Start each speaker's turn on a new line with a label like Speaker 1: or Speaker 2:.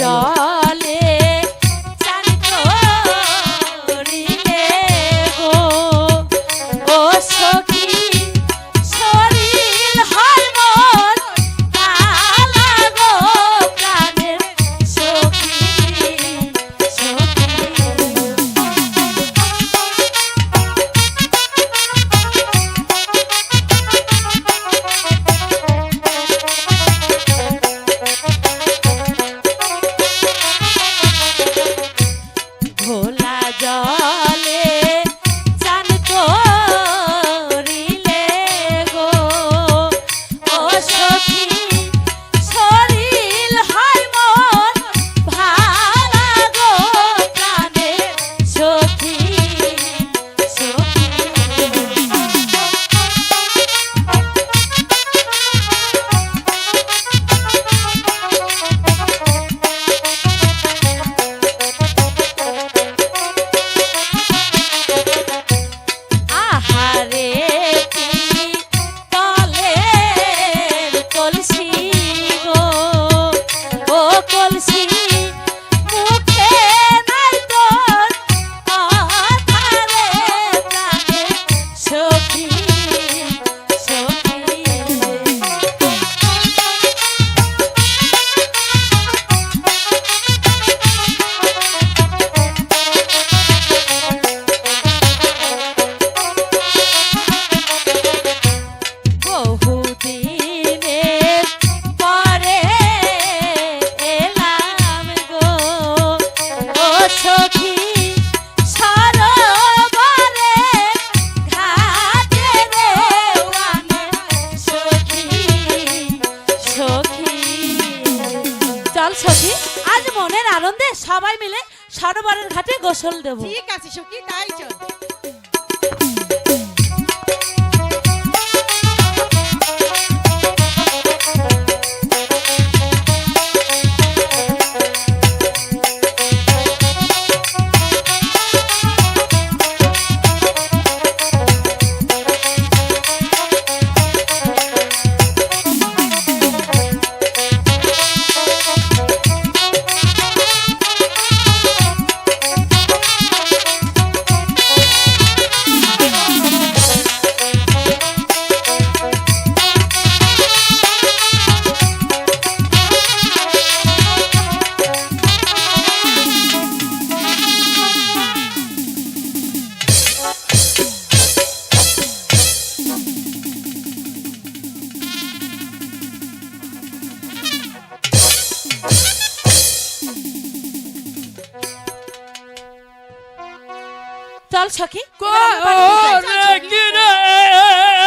Speaker 1: জলে চল সখী আজ মনের আনন্দে সবাই মিলে সরোবরের ঘাটে গোসল দেবো।
Speaker 2: ঠিক আছে, সখী, তাই চল।
Speaker 1: চল সখী